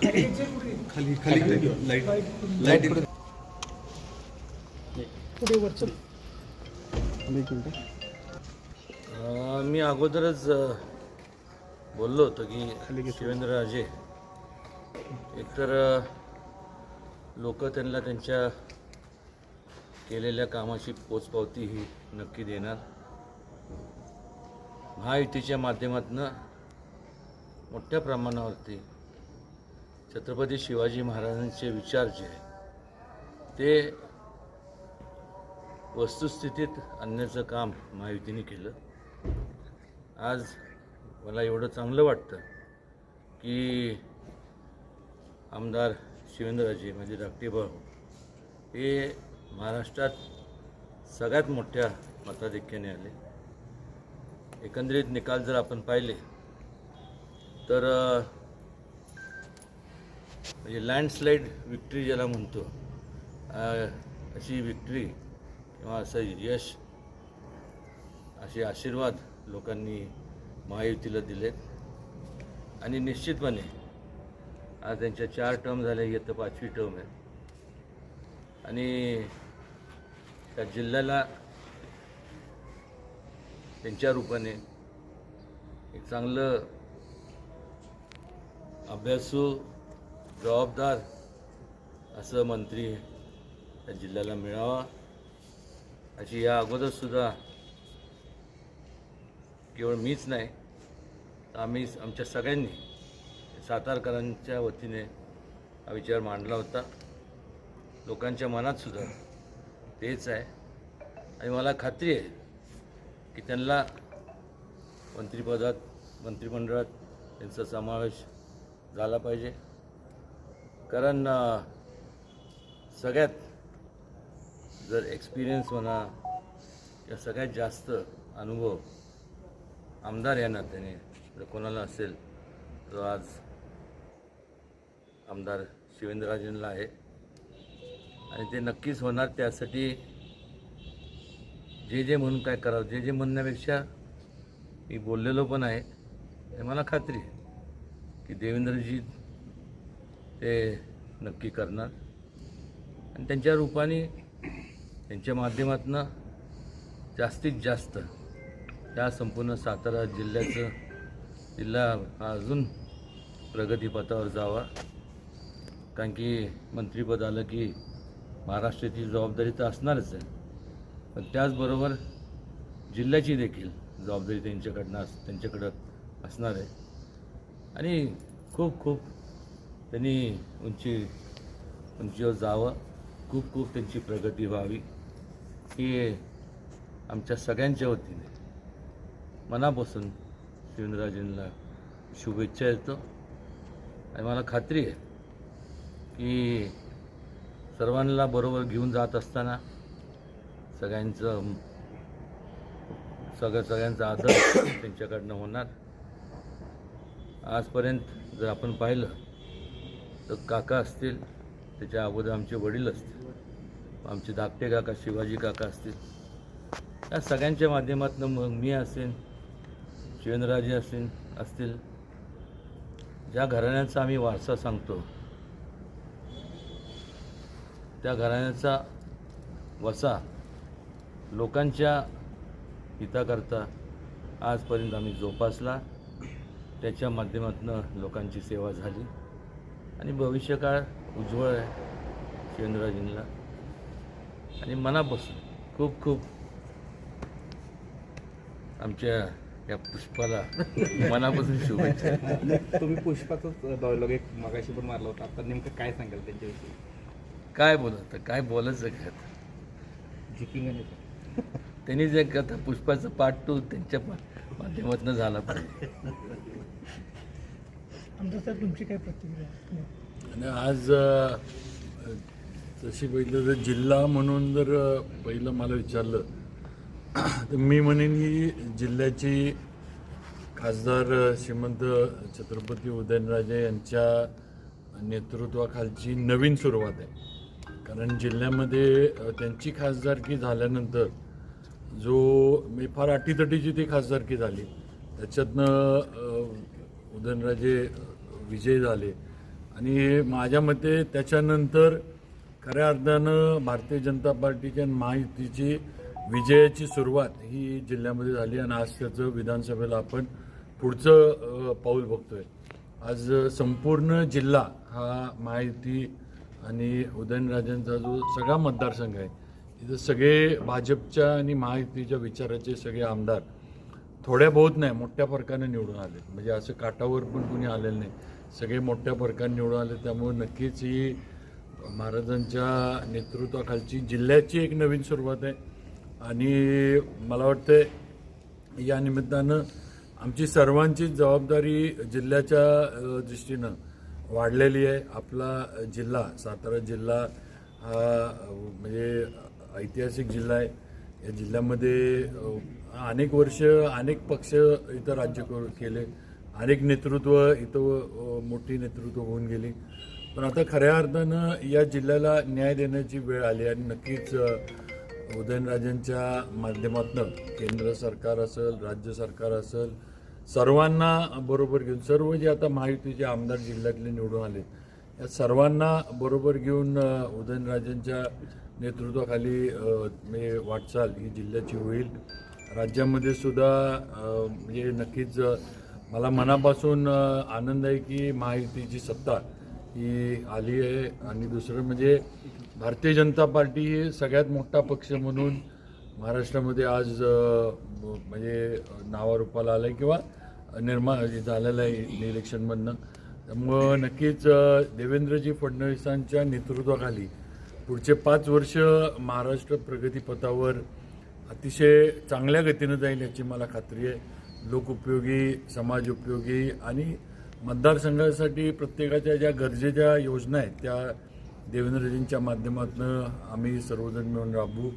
खाली खाली light light पुढे वरचं. मी अगोदरच बोललो होतो की शिवेंद्रराजे एकतर लोक त्यांना त्यांच्या केलेल्या कामाची पोचपावती ही नक्की देणार. महायुतीच्या माध्यमातून मोठ्या प्रमाणावरती छत्रपती शिवाजी महाराजांचे विचार जे आहे ते वस्तुस्थितीत आणण्याचं काम महायुतीने केलं. आज मला एवढं चांगलं वाटतं की आमदार शिवेंद्रराजे म्हणजे धाकटे भाऊ हे महाराष्ट्रात सगळ्यात मोठ्या मताधिक्याने आले. एकंदरीत निकाल जर आपण पाहिले तर म्हणजे लँडस्लाईड विक्ट्री ज्याला म्हणतो अशी विक्ट्री किंवा असं यश असे आशीर्वाद लोकांनी महायुतीला दिलेत. आणि निश्चितपणे आज त्यांच्या चार टर्म झाल्या येत पाचवी टर्म आहे आणि त्या जिल्ह्याला त्यांच्या रूपाने एक चांगलं अभ्यासू जबाबदार असं मंत्री या जिल्ह्याला मिळावा अशी या अगोदरसुद्धा केवळ मीच नाही तर आम्ही आमच्या सगळ्यांनी सातारकरांच्या वतीने हा विचार मांडला होता. लोकांच्या मनात सुद्धा तेच आहे. आणि मला खात्री आहे की त्यांना मंत्रिपदात मंत्रिमंडळात त्यांचा समावेश झाला पाहिजे. कारण सगळ्यात जर एक्सपिरियन्स म्हणा या सगळ्यात जास्त अनुभव आमदार या नात्याने जर कोणाला असेल तो आज आमदार शिवेंद्रराजेंना आहे. आणि ते नक्कीच होणार. त्यासाठी जे जे म्हणून काय करावं जे जे म्हणण्यापेक्षा मी बोललेलो पण आहे. हे मला खात्री आहे की देवेंद्रजी ते नक्की करणार. आणि त्यांच्या रूपाने त्यांच्या माध्यमातून जास्तीत जास्त त्या संपूर्ण सातारा जिल्ह्याचं जिल्हा हा अजून प्रगतीपथावर जावा. कारण की मंत्रिपद आलं की महाराष्ट्राची जबाबदारी तर असणारच आहे. पण त्याचबरोबर जिल्ह्याची देखील जबाबदारी त्यांच्याकडनं अस त्यांच्याकडं असणार आहे. आणि खूप खूप त्यांनी उंची उंचीवर जावं. खूप खूप त्यांची प्रगती व्हावी. ही आमच्या सगळ्यांच्या वतीने मनापासून शिवेंद्रराजेंना शुभेच्छा येतो आणि मला खात्री आहे की सर्वांना बरोबर घेऊन जात असताना सगळ्यांचं सगळं सगळ्यांचा आदर त्यांच्याकडनं होणार. आजपर्यंत जर आपण पाहिलं तर काका असतील त्याच्या अगोदर आमचे वडील असतील आमचे धाकटे काका शिवाजी काका असतील या सगळ्यांच्या माध्यमातून मग मी असेल शिवेंद्रराजे असेल असतील ज्या घराण्याचा आम्ही वारसा सांगतो त्या घराण्याचा वसा लोकांच्या हिताकरता आजपर्यंत आम्ही जोपासला त्याच्या माध्यमातून लोकांची सेवा झाली. आणि भविष्यकाळ उज्ज्वळ आहे शिवेंद्रराजेंना आणि मनापासून खूप खूप आमच्या या पुष्पाला मनापासून शुभेच्छा. तुम्ही पुष्पाचाच डायलॉग एक मगाशी पण मारला होता. आता नेमकं काय सांगाल त्यांच्याविषयी? काय बोलत काय बोलायचं काय आता? जिकिंग आणि त्यांनी जे आता पुष्पाचं पाठ टू त्यांच्या माध्यमातून झाला पाहिजे. आमदार साहेब तुमची काय प्रतिक्रिया? आणि आज तशी पहिलं जर जिल्हा म्हणून जर पहिलं मला विचारलं तर मी म्हणेन ही जिल्ह्याची खासदार श्रीमंत छत्रपती उदयनराजे यांच्या नेतृत्वाखालची नवीन सुरुवात आहे. कारण जिल्ह्यामध्ये त्यांची खासदारकी झाल्यानंतर जो मी फार अटीतटीची ती खासदारकी झाली त्याच्यातनं उदयनराजे विजय झाले. आणि माझ्या मते त्याच्यानंतर खऱ्या अर्थानं भारतीय जनता पार्टीच्या आणि महायुतीची विजयाची सुरुवात ही जिल्ह्यामध्ये झाली आणि आज त्याचं विधानसभेला आपण पुढचं पाऊल बघतोय. आज संपूर्ण जिल्हा हा महायुती आणि उदयनराजांचा जो सगळा मतदारसंघ आहे इथं सगळे भाजपच्या आणि महायुतीच्या विचाराचे सगळे आमदार थोड्या बहुत नाही मोठ्या फरकाने निवडून आले म्हणजे असं काटावर पण कुणी आलेलं नाही. सगळे मोठ्या फरकाने निवडून आले त्यामुळे नक्कीच ही महाराजांच्या नेतृत्वाखालची जिल्ह्याची एक नवीन सुरुवात आहे. आणि मला वाटतं या निमित्तानं आमची सर्वांची जबाबदारी जिल्ह्याच्या दृष्टीनं वाढलेली आहे. आपला जिल्हा सातारा जिल्हा हा म्हणजे ऐतिहासिक जिल्हा आहे. या जिल्ह्यामध्ये अनेक वर्ष अनेक पक्ष इथं राज्य करू केले. अनेक नेतृत्व इथं मोठी नेतृत्व होऊन गेली. पण आता खऱ्या अर्थानं या जिल्ह्याला न्याय देण्याची वेळ आली आणि नक्कीच उदयनराजांच्या उदयनराजेंच्या माध्यमातून केंद्र सरकार असेल राज्य सरकार असेल सर्वांना बरोबर घेऊन सर्व जे आता महायुतीचे आमदार जिल्ह्यातले निवडून आले या सर्वांना बरोबर घेऊन उदयनराजांच्या नेतृत्वाखाली म्हणजे वाटचाल ही जिल्ह्याची होईल. राज्यामध्ये सुद्धा म्हणजे नक्कीच मला मनापासून आनंद आहे की महायुतीची सत्ता ही आली आहे. आणि दुसरं म्हणजे भारतीय जनता पार्टी ही सगळ्यात मोठा पक्ष म्हणून महाराष्ट्रामध्ये आज म्हणजे नावारूपाला आलं आहे किंवा निर्माण झालेलं आहे इलेक्शनमधनं त्यामुळं नक्कीच देवेंद्रजी फडणवीसांच्या नेतृत्वाखाली पुढचे पाच वर्ष महाराष्ट्र प्रगतीपथावर अतिशय चांगल्या गतीनं जाईल याची मला खात्री आहे. लोकउपयोगी समाज उपयोगी आणि मतदारसंघासाठी प्रत्येकाच्या ज्या गरजेच्या योजना आहेत त्या देवेंद्रजींच्या माध्यमातून आम्ही सर्वजण मिळून राबवू.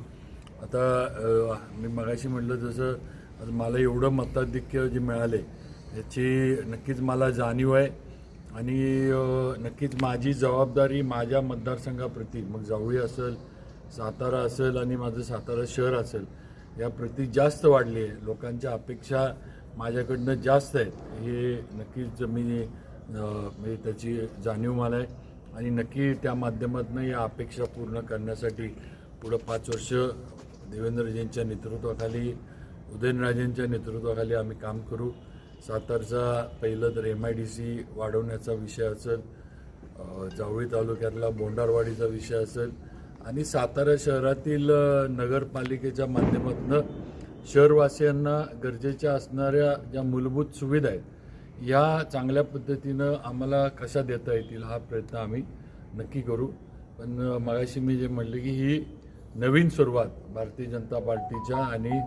आता मी मगाशी म्हटलं जसं आज मला एवढं मताधिक्य जे मिळाले याची नक्कीच मला जाणीव आहे. आणि नक्कीच माझी जबाबदारी माझ्या मतदारसंघाप्रती मग जावळी असेल सातारा असेल आणि माझं सातारा शहर असेल याप्रती जास्त वाढली आहे. लोकांच्या अपेक्षा माझ्याकडनं जास्त आहेत. हे नक्कीच मी म्हणजे त्याची जाणीव मला आहे. आणि नक्की त्या माध्यमातून या अपेक्षा पूर्ण करण्यासाठी पुढं पाच वर्ष देवेंद्रजींच्या नेतृत्वाखाली उदयनराजेंच्या नेतृत्वाखाली आम्ही काम करू. सातारचा पहिलं तर एम आय डी सी वाढवण्याचा विषय असेल जावळी तालुक्यातला बोंडारवाडीचा विषय असेल. आणि सातारा शहरातील नगरपालिकेच्या माध्यमातून शहरवासियांना गरजेच्या असणाऱ्या ज्या मूलभूत सुविधा आहेत या चांगल्या पद्धतीनं आम्हाला कशा देता येतील हा प्रयत्न आम्ही नक्की करू. पण मगाशी मी जे म्हटलं की ही नवीन सुरुवात भारतीय जनता पार्टीच्या आणि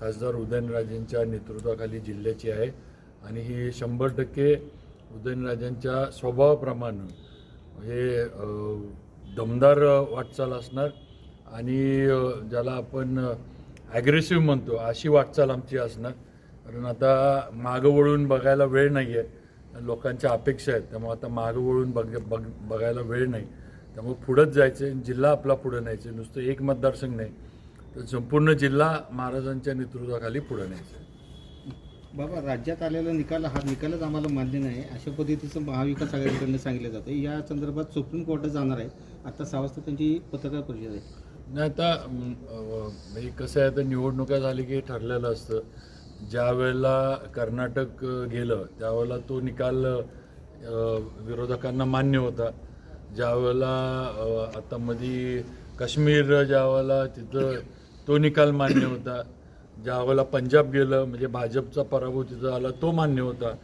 खासदार उदयनराजेंच्या नेतृत्वाखाली जिल्ह्याची आहे आणि ही शंभर टक्के उदयनराजेंच्या स्वभावाप्रमाणे हे दमदार वाटचाल असणार आणि ज्याला आपण ॲग्रेसिव्ह म्हणतो. अशी वाटचाल आमची असणं. कारण आता मागं वळून बघायला वेळ नाही आहे लोकांच्या अपेक्षा आहेत. त्यामुळे आता मागं वळून बघ बघ बघायला वेळ नाही. त्यामुळे पुढंच जायचं आहे जिल्हा आपला पुढं न्यायचं आहे नुसतं एक मतदारसंघ नाही. तर संपूर्ण जिल्हा महाराजांच्या नेतृत्वाखाली पुढं न्यायचं आहे बाबा राज्यात आलेला निकाल हा निकालच आम्हाला मान्य नाही. अशा पद्धतीचं महाविकास आघाडीकडनं सांगितलं जातं या संदर्भात सुप्रीम कोर्टात जाणार आहे. आता सहा वाजता त्यांची पत्रकार परिषद आहे. नाही आता म्हणजे कसं आहे आता निवडणुका झाली की ठरलेलं असतं. ज्या वेळेला कर्नाटक गेलं त्यावेळेला तो निकाल विरोधकांना मान्य होता. ज्या वेळेला आता मध्ये काश्मीर ज्या वेळेला तिथं तो निकाल मान्य होता. ज्या वेळेला पंजाब गेलं म्हणजे भाजपचा पराभव तिथं आला तो मान्य होता.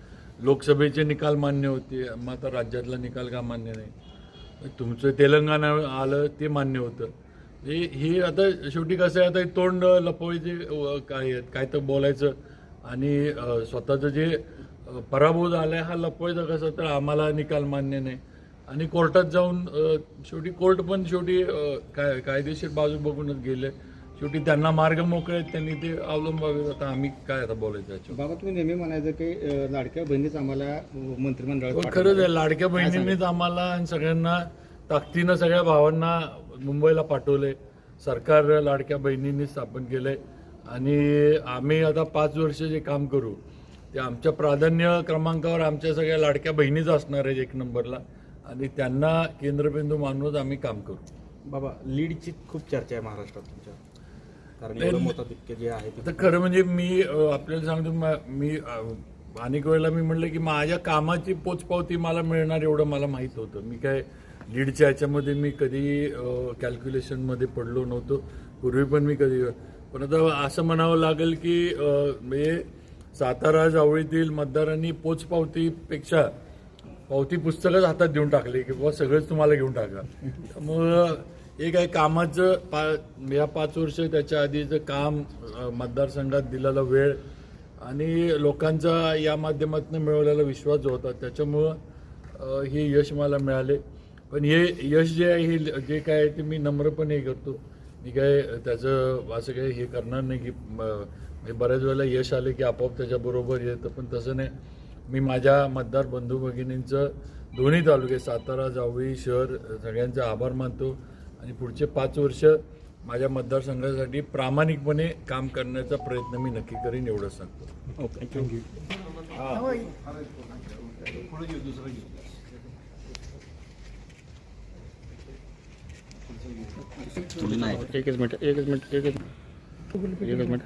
लोकसभेचे निकाल मान्य होते मग आता राज्यातला निकाल का मान्य नाही? तुमचं तेलंगणा आलं ते मान्य होतं. हे ही आता शेवटी कसं आहे आता तोंड लपवायचे काय आहेत काय तर बोलायचं. आणि स्वतःचं जे पराभव झाला आहे हा लपवायचा कसं तर आम्हाला निकाल मान्य नाही. आणि कोर्टात जाऊन शेवटी कोर्ट पण शेवटी काय कायदेशीर बाजू बघूनच गेले. शेवटी त्यांना मार्ग मोकळे आहेत त्यांनी ते अवलंबावे. आता आम्ही काय आता बोलायचं बाबा तुम्ही नेहमी म्हणायचं की लाडक्या बहिणीच आम्हाला अं, मंत्रिमंडळात हो. खरंच आहे. लाडक्या बहिणींनीच आम्हाला आणि सगळ्यांना ताकदीनं सगळ्या भावांना मुंबईला पाठवले. सरकार लाडक्या बहिणींनी स्थापन केलंय आणि आम्ही आता पाच वर्ष जे काम करू ते आमच्या प्राधान्य क्रमांकावर आमच्या सगळ्या लाडक्या बहिणीच असणार आहेत एक नंबरला. आणि त्यांना केंद्रबिंदू मानूनच आम्ही काम करू. बाबा लीडची खूप चर्चा आहे महाराष्ट्रात तुमच्या. कारण नाही, एवढं मताधिक्य जे आहे ते आता खरं म्हणजे मी आपल्याला सांगतो म- अनेक वेळेला मी म्हटलं की माझ्या कामाची पोचपावती मला मिळणार एवढं मला माहीत होतं. मी काय लीडच्या ह्याच्यामध्ये मी कधी कॅल्क्युलेशनमध्ये पडलो नव्हतो. पूर्वी पण मी कधी पण आता असं म्हणावं लागेल की म्हणजे सातारा जावळीतील मतदारांनी पोचपावतीपेक्षा पावती पुस्तकच हातात देऊन टाकली की बाबा सगळंच तुम्हाला घेऊन टाका. त्यामुळं एक आहे कामाचं पा या पाच वर्ष त्याच्या आधीचं काम मतदारसंघात दिलेला वेळ आणि लोकांचा या माध्यमातून मिळवलेला विश्वास जो होता त्याच्यामुळं हे यश मला मिळाले. पण हे यश जे आहे हे जे काय आहे ते मी नम्रपणे हे करतो. मी काय त्याचं असं काही हे करणार नाही की म्हणजे बऱ्याच वेळेला यश आले की आपोआप त्याच्याबरोबर येतं पण तसं नाही. मी माझ्या मतदार बंधू भगिनींचं दोन्ही तालुके सातारा जावळी शहर सगळ्यांचा आभार मानतो. आणि पुढचे पाच वर्ष माझ्या मतदारसंघासाठी प्रामाणिकपणे काम करण्याचा प्रयत्न मी नक्की करीन एवढंच सांगतो. ओके थँक्यू एकच मिनिट एकच मिनिट एकच एकच मिनिट.